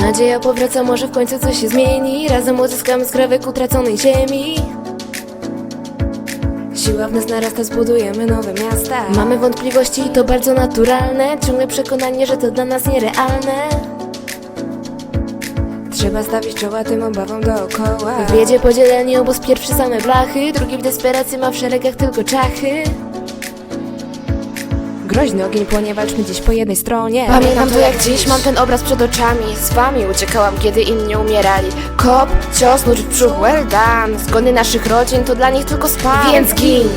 Nadzieja powraca, może w końcu coś się zmieni. Razem odzyskamy skrawek utraconej ziemi. Siła w nas narasta, zbudujemy nowe miasta. Mamy wątpliwości i to bardzo naturalne. Ciągle przekonanie, że to dla nas nierealne. Trzeba stawić czoła tym obawom dookoła. W biedzie podzieleni obóz pierwszy same blachy. Drugi w desperacji ma w szeregach tylko czachy Groźny ogień płonie, walczmy dziś po jednej stronie. Pamiętam to jak dziś, mam ten obraz przed oczami. Z wami uciekałam, kiedy inni umierali. Kop, cios, nóż w brzuch, well done. Zgony naszych rodzin to dla nich tylko spam Więc gin!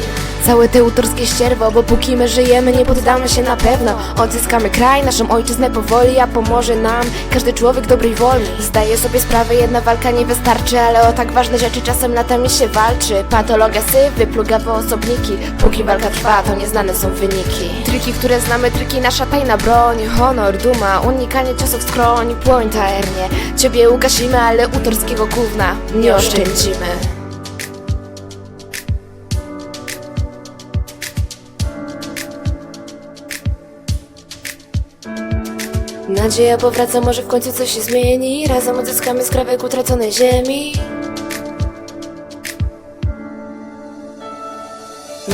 Całe te autorskie ścierwo, bo póki my żyjemy nie poddamy się na pewno. Odzyskamy kraj, naszą ojczyznę powoli, a pomoże nam każdy człowiek dobrej woli Zdaję sobie sprawę, jedna walka nie wystarczy, ale o tak ważne rzeczy czasem latami się walczy. Patologia sywy, plugawe osobniki, póki walka trwa, to nieznane są wyniki. Triki, które znamy, triki nasza tajna broń. Honor, duma, unikanie ciosów skroń, płoń taernie. Ciebie ugasimy, ale utorskiego gówna nie oszczędzimy Nadzieja powraca, może w końcu coś się zmieni. Razem odzyskamy skrawek utraconej ziemi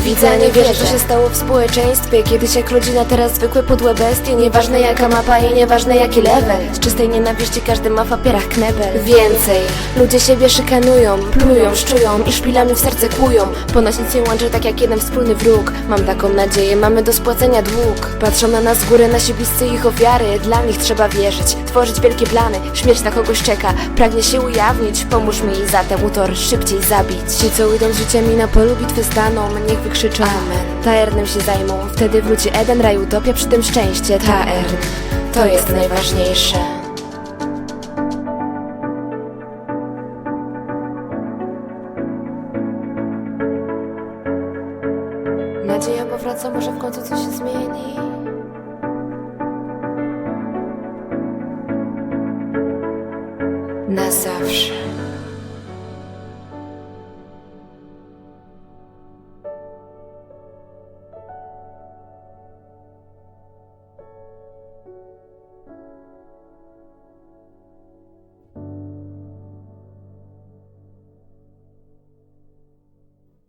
Widzę, nie wierzę, co się stało w społeczeństwie Kiedyś jak rodzina, teraz zwykłe podłe bestie Nieważne jaka mapa i nieważne jaki level. Z czystej nienawiści każdy ma w papierach knebel. Więcej, ludzie siebie szykanują Plują, szczują i szpilami w serce kłują Ponoć nic nie łączy tak jak jeden wspólny wróg. Mam taką nadzieję, mamy do spłacenia dług. Patrzą na nas z góry nasi bliscy ich ofiary. Dla nich trzeba wierzyć, tworzyć wielkie plany. Śmierć na kogoś czeka, pragnie się ujawnić. Pomóż mi zatem utor szybciej zabić. Ci co idą z życiem i na polu bitwy staną. Niech wykrzyczą Amen Taernem się zajmą, wtedy wróci Eden, raj, utopia, przy tym szczęście. Taern, to jest najważniejsze. Nadzieja powraca, może w końcu coś się zmieni. Na zawsze